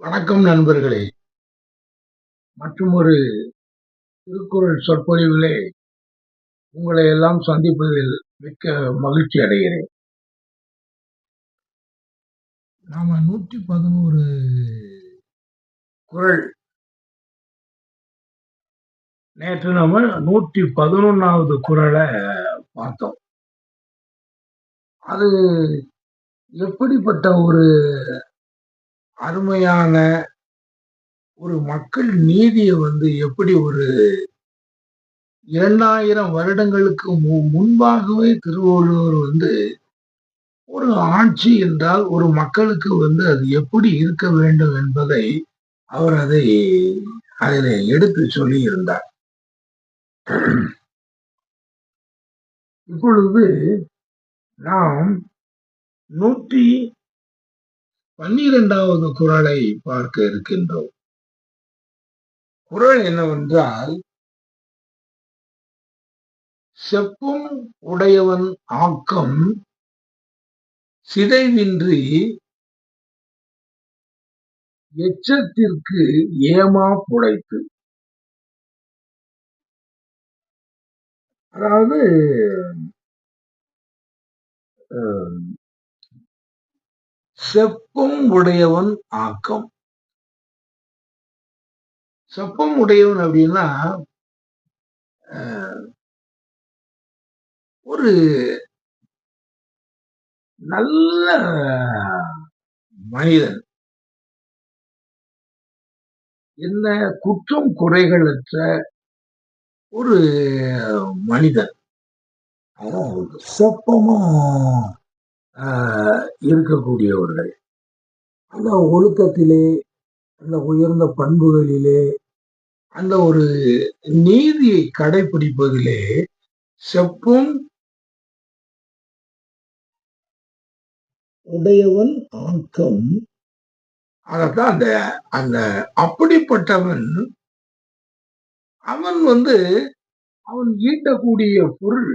வணக்கம் நண்பர்களே! மற்றும் ஒரு திருக்குறள் சொற்பொழிவிலே உங்களை எல்லாம் சந்திப்பதில் மிக்க மகிழ்ச்சி அடைகிறேன். நாம நூற்றி பதினோரு குறள் நேற்று நம்ம நூற்றி பதினொன்னாவது குரலை பார்த்தோம். அது எப்படிப்பட்ட ஒரு அருமையான ஒரு மக்கள் நீதியை வந்து எப்படி ஒரு 2000 வருடங்களுக்கு மு முன்பாகவே திருவள்ளுவர் வந்து ஒரு ஆட்சி என்றால் ஒரு மக்களுக்கு வந்து அது எப்படி இருக்க வேண்டும் என்பதை அவர் அதை அதில் எடுத்து சொல்லியிருந்தார். இப்பொழுது நாம் நூற்றி 112வது குறளை பார்க்க இருக்கின்றோம். குறள் என்னவென்றால் செப்பும் உடையவன் ஆக்கம் சிதைவின்றி எச்சத்திற்கு ஏமா புடைத்து. அதாவது செப்பும் உடையவன் ஆக்கம். செப்பம் உடையவன் அப்படின்னா, ஒரு நல்ல மனிதன். என்ன குற்றம் குறைகளற்ற ஒரு மனிதன். அதான் செப்பமா இருக்கக்கூடியவர்கள். அந்த ஒழுக்கத்திலே, அந்த உயர்ந்த பண்புகளிலே, அந்த ஒரு நீதியை கடைபிடிப்பதிலே செப்பும் உடையவன் ஆக்கம். அதத்தான் அந்த அந்த அப்படிப்பட்டவன் அவன் வந்து அவன் ஈட்டக்கூடிய பொருள்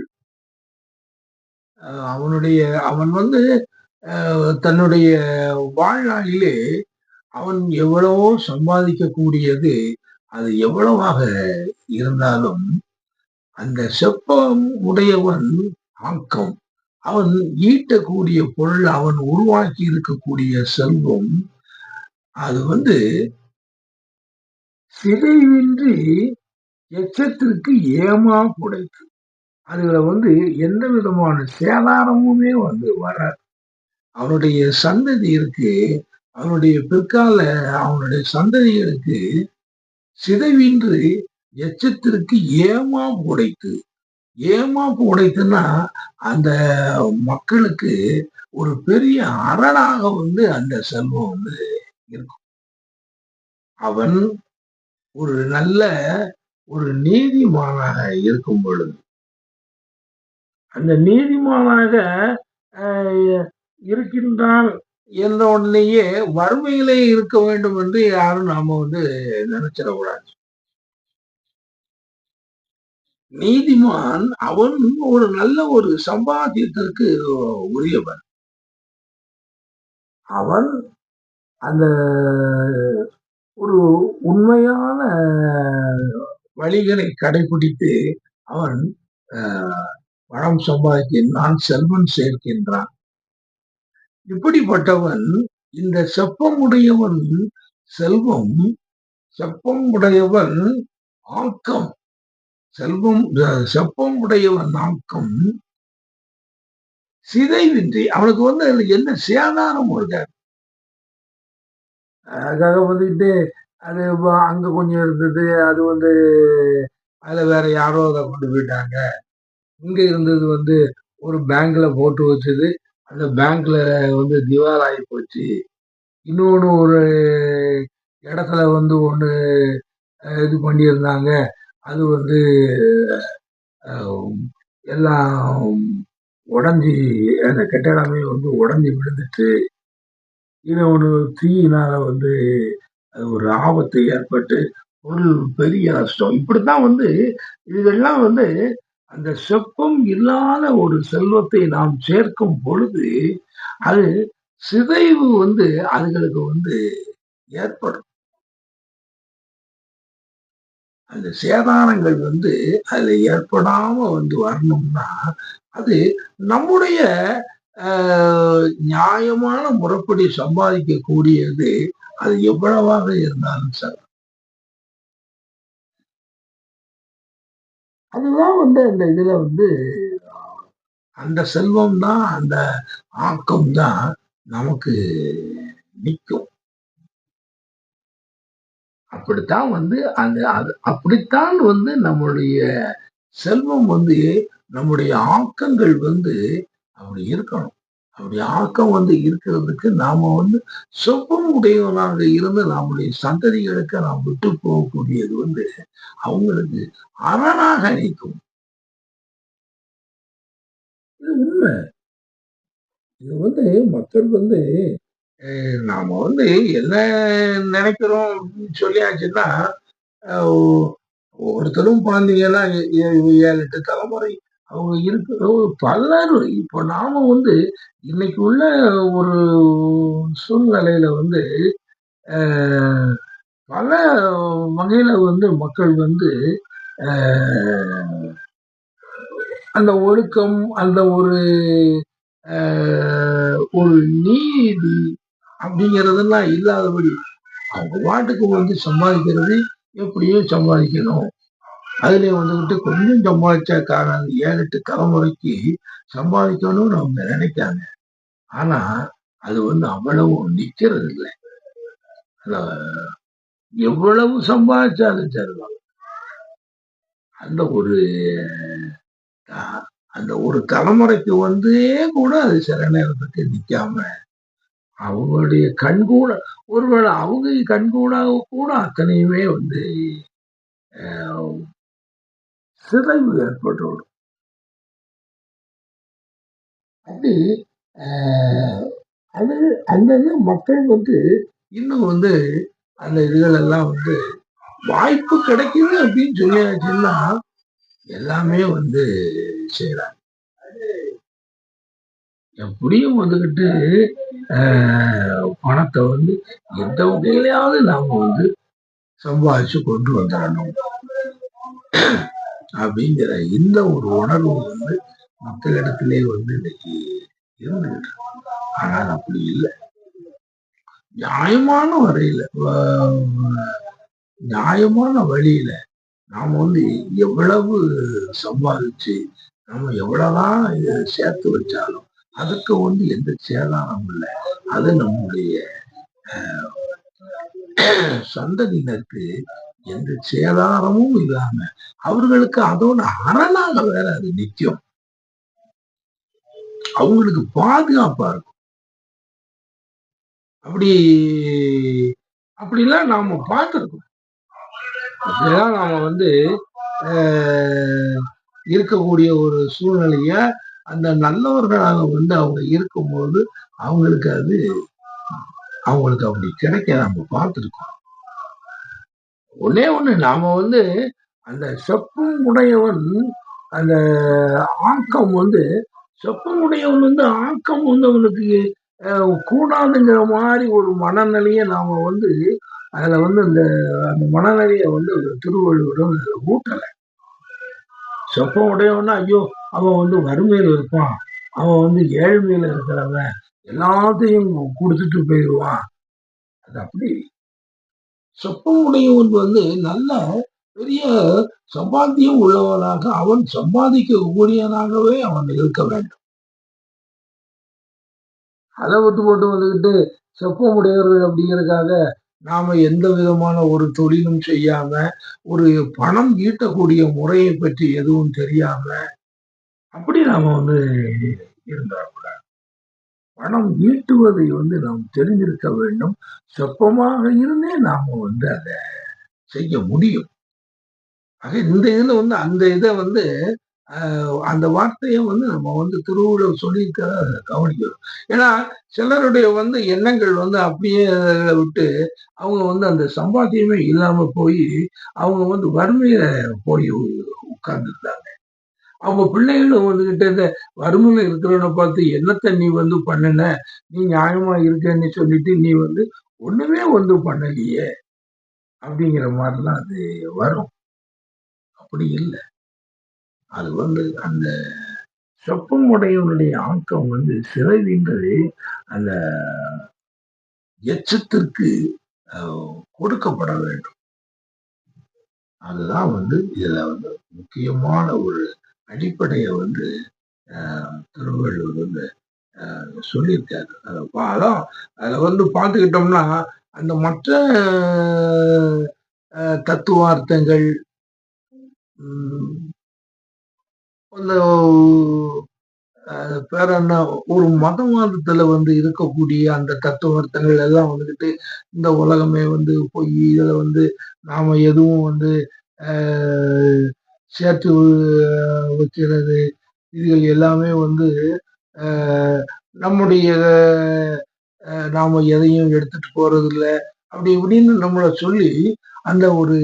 அவனுடைய அவன் வந்து தன்னுடைய வாழ்நாளிலே அவன் எவ்வளவோ சம்பாதிக்கக்கூடியது, அது எவ்வளவாக இருந்தாலும், அந்த செப்பம் உடையவன் ஆக்கம். அவன் ஈட்டக்கூடிய பொருள், அவன் உருவாக்கி இருக்கக்கூடிய செல்வம், அது வந்து சிதைவின்றி எச்சத்திற்கு ஏமா புடைத்து. அதுல வந்து எந்த விதமான சேதாரமுமே வந்து வராது. அவனுடைய சந்ததி இருக்கு. அவனுடைய பிற்கால அவனுடைய சந்ததிகளுக்கு சிதைவின்றி எச்சத்திற்கு ஏமாப்பு உடைத்து. ஏமாப்பு உடைத்துன்னா, அந்த மக்களுக்கு ஒரு பெரிய அரணாக வந்து அந்த செல்வம் வந்து இருக்கும். அவன் ஒரு நல்ல ஒரு நீதிமானாக இருக்கும் பொழுது. அந்த நீதிமானாக அஹ் இருக்கின்றான் என்ற உடனேயே வறுமையிலே இருக்க வேண்டும் என்று யாரும் நாம வந்து நினைச்சிடக்கூடாது. நீதிமான் அவன் ஒரு நல்ல ஒரு சம்பாத்தியத்திற்கு உரியவன். அவன் அந்த ஒரு உண்மையான வழிகளை கடைபிடித்து அவன் அஹ் பணம் சம்பாதிக்கின்றான், செல்வம் சேர்க்கின்றான். இப்படிப்பட்டவன் இந்த செப்பம் உடையவன் செல்வம், செப்பம் உடையவன் ஆக்கம். செல்வம் செப்பம் உடையவன் ஆக்கம் சிதைவின்றி அவனுக்கு வந்து என்ன சேதாரம் இருக்காது. அதுக்காக வந்துட்டு அது அங்க கொஞ்சம் இருந்தது. அது வந்து அதுல வேற யாரோ அதை கொண்டு போயிட்டாங்க. இங்கே இருந்தது வந்து ஒரு பேங்க்ல போட்டு வச்சது. அந்த பேங்க்ல வந்து திவால் ஆகி போச்சு. இன்னொன்று ஒரு இடத்துல வந்து ஒன்று இது பண்ணியிருந்தாங்க. அது வந்து எல்லாம் உடஞ்சி அந்த கட்டடமே வந்து உடஞ்சி விழுந்துட்டு இன்னொன்று தீயினால் வந்து அது ஒரு ஆபத்து ஏற்பட்டு பொருள் பெரிய நஷ்டம். இப்படி தான் வந்து இதெல்லாம் வந்து அந்த செப்பம் இல்லாத ஒரு செல்வத்தை நாம் சேர்க்கும் பொழுது, அது சிதைவு வந்து அதுகளுக்கு வந்து ஏற்படும். அந்த சேதாரங்கள் வந்து அதுல ஏற்படாம வந்து வரணும்னா அது நம்முடைய நியாயமான முறைப்படி சம்பாதிக்கக்கூடியது அது எவ்வளவாக இருந்தாலும் சரி. அதுதான் வந்து அந்த இதுல வந்து அந்த செல்வம் தான் அந்த ஆக்கம் தான் நமக்கு நிற்கும் அப்படித்தான் வந்து அந்த அது அப்படித்தான் வந்து நம்மளுடைய செல்வம் வந்து நம்முடைய ஆக்கங்கள் வந்து அப்படி இருக்கணும். அப்படி ஆக்கம் வந்து இருக்கிறதுக்கு நாம வந்து சொப்பம் உடையவனாக இருந்து நம்முடைய சந்ததிகளுக்கு நாம் விட்டு போகக்கூடியது வந்து அவங்களுக்கு அரணாக நிற்கும் இது உண்மை. இது வந்து மக்கள் வந்து அஹ், நாம வந்து என்ன நினைக்கிறோம் அப்படின்னு சொல்லியாச்சுன்னா ஒருத்தரும் குழந்தைங்க எல்லாம் ஏழு எட்டு தலைமுறை அவங்க இருக்கிற பலரும் இப்போ நாம வந்து இன்னைக்கு உள்ள ஒரு சூழ்நிலையில வந்து பல வகையில வந்து மக்கள் வந்து அந்த ஒழுக்கம் அந்த ஒரு ஒரு நீதி அப்படிங்கிறதெல்லாம் இல்லாதபடி அவங்க பாட்டுக்கு வந்து சம்பாதிக்கிறது எப்படியோ சம்பாதிக்கணும் அதுல வந்துகிட்டு கொஞ்சம் சம்பாதிச்சா காரணம் ஏழு எட்டு தலைமுறைக்கு சம்பாதிக்கணும்னு அவங்க நினைக்காங்க. ஆனா அது வந்து அவ்வளவு நிக்கிறது இல்லை எவ்வளவு சம்பாதிச்சாலும் சரிதான் அந்த ஒரு அந்த ஒரு தலைமுறைக்கு வந்தே கூட அது சில நேரத்துக்கு நிற்காம அவங்களுடைய கண்கூட ஒருவேளை அவங்க கண்கூடாக கூட அத்தனையுமே வந்து சிதைவு ஏற்பட்டுவிடும். அப்படி அஹ், அது அந்த மக்கள் வந்து இன்னும் வந்து அந்த இதுகள் எல்லாம் வந்து வாய்ப்பு கிடைக்குது அப்படின்னு சொல்லியாச்சுன்னா எல்லாமே வந்து செய்யறாங்க எப்படியும் வந்துகிட்டு பணத்தை வந்து எந்த வகையிலையாவது நாம வந்து சம்பாதிச்சு கொண்டு வந்துடணும். அப்படிங்கிற இந்த ஒரு உணர்வு வந்து மக்களிடத்திலே வந்து இன்னைக்கு இருந்துகிட்டு ஆனால் அப்படி இல்லை. நியாயமான வரையில நியாயமான வழியில நாம வந்து எவ்வளவு சம்பாதிச்சு நம்ம எவ்வளவுதான் சேர்த்து வச்சாலும் அதுக்கு வந்து எந்த சேதாரம் இல்லை. அது நம்முடைய அஹ், சந்ததியினருக்கு எந்த சேதாரமும் இல்லாம அவர்களுக்கு அதோட அரணாக வேற அது நித்தியம் அவங்களுக்கு பாதுகாப்பா இருக்கும். அப்படி அப்படிலாம் நாம பார்த்துருக்கோம். அப்படிலாம் நாம வந்து இருக்கக்கூடிய ஒரு சூழ்நிலைய அந்த நல்லவர்களாக வந்து அவங்க இருக்கும்போது அவங்களுக்கு அது அவங்களுக்கு அப்படி கிடைக்க நம்ம பார்த்துருக்கோம். ஒன்னே ஒன்று நாம் வந்து அந்த செப்பம் உடையவன் அந்த ஆக்கம் வந்து செப்பம் உடையவன் வந்து ஆக்கம் வந்து அவனுக்கு கூடாதுங்கிற மாதிரி ஒரு மனநிலையை நாம் வந்து அதில் வந்து அந்த அந்த மனநிலையை வந்து திருவள்ளுவரும் ஊட்டலை. செப்பம் உடையவனா ஐயோ அவன் வந்து வறுமையில் இருப்பான். அவன் வந்து ஏழ்மையில் இருக்கிறவன். எல்லாத்தையும் கொடுத்துட்டு போயிடுவான். அது அப்படி செப்பம் உடையவன் வந்து நல்ல பெரிய சம்பாத்தியம் உள்ளவனாக அவன் சம்பாதிக்கக்கூடியவனாகவே அவன் இருக்க வேண்டும். அதை விட்டு போட்டு வந்துக்கிட்டு செப்பம் உடையவர்கள் அப்படிங்கிறதுக்காக நாம எந்த விதமான ஒரு தொழிலும் செய்யாம ஒரு பணம் ஈட்டக்கூடிய முறையை பற்றி எதுவும் தெரியாம அப்படி நாம வந்து இருந்தாக்கூடாது பணம் ஈட்டுவதை வந்து நாம் தெரிஞ்சிருக்க வேண்டும். சொப்பமாக இருந்தே நாம வந்து அதை செய்ய முடியும். ஆக இந்த இதில் வந்து அந்த இதை வந்து அந்த வார்த்தையை வந்து நம்ம வந்து திருவள்ளுவர் சொல்லியிருக்க கவனிக்கணும். ஏன்னா சிலருடைய வந்து எண்ணங்கள் வந்து அப்படியே விட்டு அவங்க வந்து அந்த சம்பாத்தியமே இல்லாம போய் அவங்க வந்து வறுமையில போய் உட்கார்ந்துருந்தாங்க. அவங்க பிள்ளைகளும் வந்துகிட்டு இந்த வறுமையில இருக்கிறவனை பார்த்து என்னத்தை நீ வந்து பண்ணின? நீ நியாயமா இருக்கேன்னு சொல்லிட்டு நீ வந்து ஒண்ணுமே வந்து பண்ணலையே? அப்படிங்கிற மாதிரிலாம் அது வரும். அப்படி இல்லை. அது வந்து அந்த சொப்பம் உடையவனுடைய ஆக்கம் வந்து சிறைவின்றது அந்த எச்சத்திற்கு கொடுக்கப்பட வேண்டும். அதுதான் வந்து இதுல வந்து முக்கியமான ஒரு அடிப்படையை வந்து திருவள்ளுவர் வந்து சொல்லியிருக்காரு. அதை பா- அதான் வந்து பார்த்துக்கிட்டோம்னா அந்த மற்ற தத்துவார்த்தங்கள் உம், அந்த அஹ், பேர் என்ன ஒரு மதவாதத்துல வந்து இருக்கக்கூடிய அந்த தத்துவார்த்தங்கள் எல்லாம் வந்துக்கிட்டு இந்த உலகமே வந்து பொய் இதில் வந்து நாம எதுவும் வந்து சேர்த்து வைக்கிறது. இதுகள் எல்லாமே வந்து நம்முடைய அஹ், நாம எதையும் எடுத்துட்டு போறது அப்படி இப்படின்னு நம்மளை சொல்லி அந்த ஒரு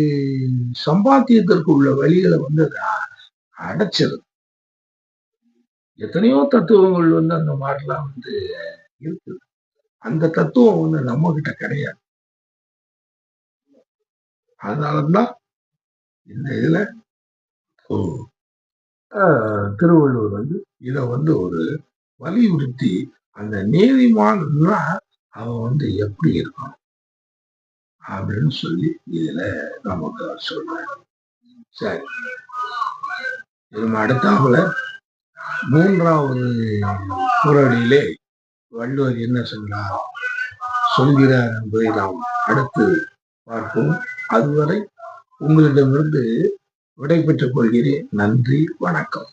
சம்பாத்தியத்திற்கு உள்ள வழிகளை வந்து அடைச்சது. எத்தனையோ தத்துவங்கள் வந்து அந்த மாதிரிலாம் வந்து இருக்குது. அந்த தத்துவம் வந்து நம்ம கிட்ட கிடையாது. அதனாலதான் இந்த இதுல ஆஹ், திருவள்ளுவர் வந்து இத வந்து ஒரு வலியுறுத்தி அந்த நீதிமான்னா அவன் வந்து எப்படி இருக்கான் அப்படின்னு சொல்லி இதுல நமக்கு சொல்றேன் சரி. நம்ம அடுத்தாப்புல மூன்றாவது குரலிலே வள்ளுவர் என்ன சொல்றார்? சொல்கிறார் என்பதை நாம் அடுத்து பார்ப்போம். அதுவரை உங்களிடமிருந்து விடைபெற்றுக் கொள்கிறேன். நன்றி வணக்கம்.